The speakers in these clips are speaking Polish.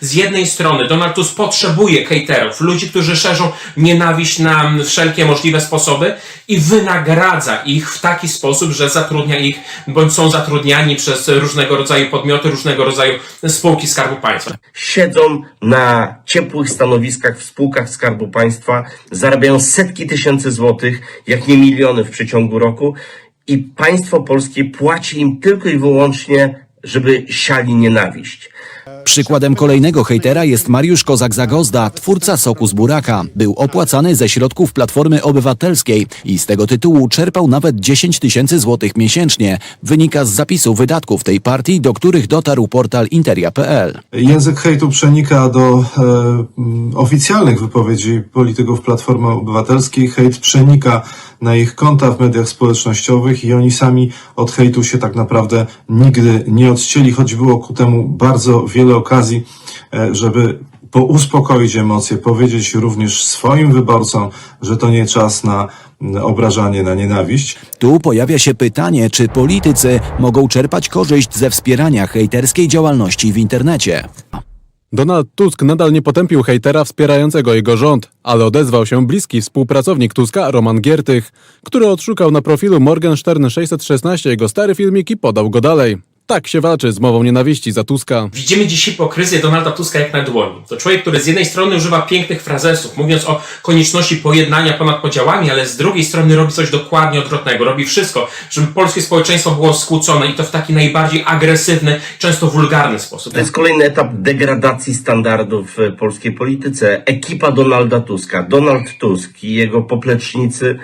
Z jednej strony Donald Tusk potrzebuje hejterów, ludzi, którzy szerzą nienawiść na wszelkie możliwe sposoby i wynagradza ich w taki sposób, że zatrudnia ich, bądź są zatrudniani przez różnego rodzaju podmioty, różnego rodzaju spółki Skarbu Państwa. siedzą na ciepłych stanowiskach w spółkach Skarbu Państwa, zarabiają setki tysięcy złotych, jak nie miliony w przeciągu roku i państwo polskie płaci im tylko i wyłącznie, żeby siali nienawiść. Przykładem kolejnego hejtera jest Mariusz Kozak-Zagozda, twórca Soku z Buraka. Był opłacany ze środków Platformy Obywatelskiej i z tego tytułu czerpał nawet 10 tysięcy złotych miesięcznie. Wynika z zapisu wydatków tej partii, do których dotarł portal interia.pl. Język hejtu przenika do e, mm, oficjalnych wypowiedzi polityków Platformy Obywatelskiej. Hejt przenika na ich konta w mediach społecznościowych i oni sami od hejtu się tak naprawdę nigdy nie odcięli, choć było ku temu bardzo wiele okazji, e, żeby pouspokoić emocje, powiedzieć również swoim wyborcom, że to nie czas na mm, obrażanie, na nienawiść. Tu pojawia się pytanie, czy politycy mogą czerpać korzyść ze wspierania hejterskiej działalności w internecie. Donald Tusk nadal nie potępił hejtera wspierającego jego rząd, ale odezwał się bliski współpracownik Tuska Roman Giertych, który odszukał na profilu Morgenstern 616 jego stary filmik i podał go dalej. Tak się walczy z mową nienawiści za Tuska. Widzimy dziś hipokryzję Donalda Tuska jak na dłoni. To człowiek, który z jednej strony używa pięknych frazesów, mówiąc o konieczności pojednania ponad podziałami, ale z drugiej strony robi coś dokładnie odwrotnego. Robi wszystko, żeby polskie społeczeństwo było skłócone i to w taki najbardziej agresywny, często wulgarny sposób. To jest kolejny etap degradacji standardów w polskiej polityce. Ekipa Donalda Tuska, Donald Tusk i jego poplecznicy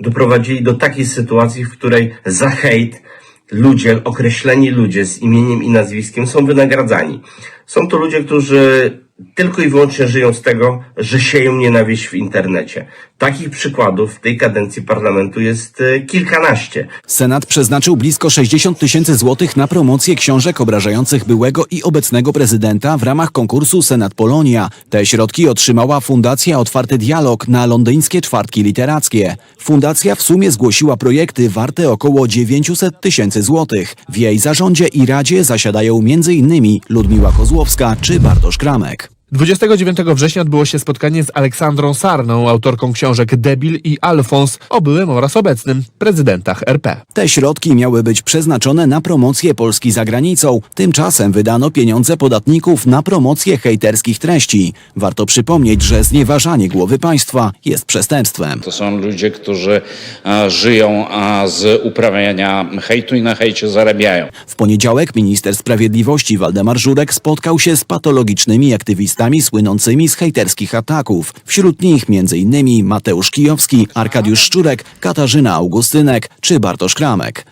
doprowadzili do takiej sytuacji, w której za hejt ludzie, określeni ludzie z imieniem i nazwiskiem są wynagradzani. Są to ludzie, którzy tylko i wyłącznie żyją z tego, że sieją nienawiść w internecie. Takich przykładów w tej kadencji parlamentu jest e, kilkanaście. Senat przeznaczył blisko 60 tysięcy złotych na promocję książek obrażających byłego i obecnego prezydenta w ramach konkursu Senat Polonia. Te środki otrzymała Fundacja Otwarty Dialog na londyńskie czwartki literackie. Fundacja w sumie zgłosiła projekty warte około 900 tysięcy złotych. W jej zarządzie i radzie zasiadają m.in. Ludmiła Kozłowska czy Bartosz Kramek. 29 września odbyło się spotkanie z Aleksandrą Sarną, autorką książek Debil i Alfons o byłym oraz obecnym prezydentach RP. Te środki miały być przeznaczone na promocję Polski za granicą. Tymczasem wydano pieniądze podatników na promocję hejterskich treści. Warto przypomnieć, że znieważanie głowy państwa jest przestępstwem. To są ludzie, którzy e, żyją e, z uprawiania hejtu i na hejcie zarabiają. W poniedziałek minister sprawiedliwości Waldemar Żurek spotkał się z patologicznymi aktywistami słynącymi z hejterskich ataków. Wśród nich m.in. Mateusz Kijowski, Arkadiusz Szczurek, Katarzyna Augustynek czy Bartosz Kramek.